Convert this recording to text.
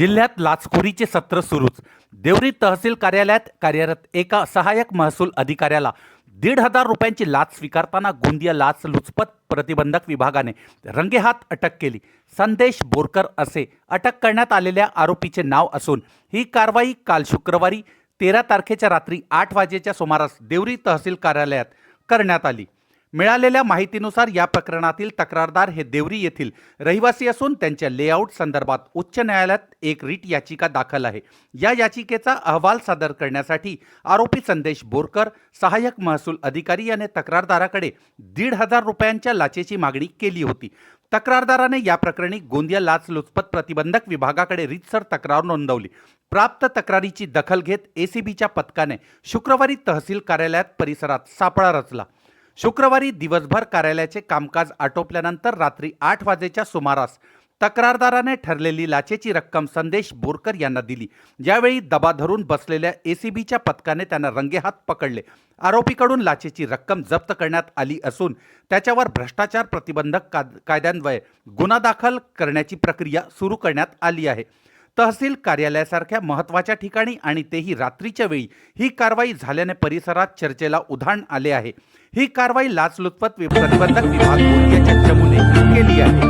जिल्ह्यात लाचखोरीचे सत्र सुरूच. देवरी तहसील कार्यालयात कार्यरत एका सहाय्यक महसूल अधिकाऱ्याला दीड हजार रुपयांची लाच स्वीकारताना गोंदिया लाच लुचपत प्रतिबंधक विभागाने रंगेहात अटक केली. संदेश बोरकर असे अटक करण्यात आलेल्या आरोपीचे नाव असून ही कारवाई काल शुक्रवारी तेरा तारखेच्या रात्री आठ वाजेच्या सुमारास देवरी तहसील कार्यालयात करण्यात आली. मिळालेल्या माहितीनुसार या प्रकरणातील तक्रारदार हे देवरी येथील रहिवासी असून त्यांच्या लेआउट संदर्भात उच्च न्यायालयात एक रीट याचिका दाखल आहे. या याचिकेचा अहवाल सादर करण्यासाठी आरोपी संदेश बोरकर सहाय्यक महसूल अधिकारी याने तक्रारदाराकडे दीड हजार रुपयांच्या लाचेची मागणी केली होती. तक्रारदाराने या प्रकरणी गोंदिया लाचलुचपत प्रतिबंधक विभागाकडे रीतसर तक्रार नोंदवली. प्राप्त तक्रारीची दखल घेत एसीबीच्या पथकाने शुक्रवारी तहसील कार्यालयात परिसरात सापळा रचला. शुक्रवारी दिवसभर कार्यालयाचे कामकाज आटोपल्यानंतर रात्री आठ वाजेच्या सुमारास तक्रारदाराने ठरलेली लाचेची रक्कम संदेश बोरकर यांना दिली. ज्यावेळी दबा धरून बसलेल्या एसीबीच्या पथकाने त्यांना रंगेहात पकडले. आरोपीकडून लाचेची रक्कम जप्त करण्यात आली असून त्याच्यावर भ्रष्टाचार प्रतिबंधक कायद्यान्वये गुन्हा दाखल करण्याची प्रक्रिया सुरू करण्यात आली आहे. तहसील कार्यालयासारख्या महत्त्वाच्या ठिकाणी आणि तेही रात्रीच्या वेळी ही कारवाई झाल्याने परिसरात चर्चेला उधाण आले आहे. ही कारवाई लाचलुचपत प्रतिबंधक विभाग गोंदियाच्या चमूने केली आहे.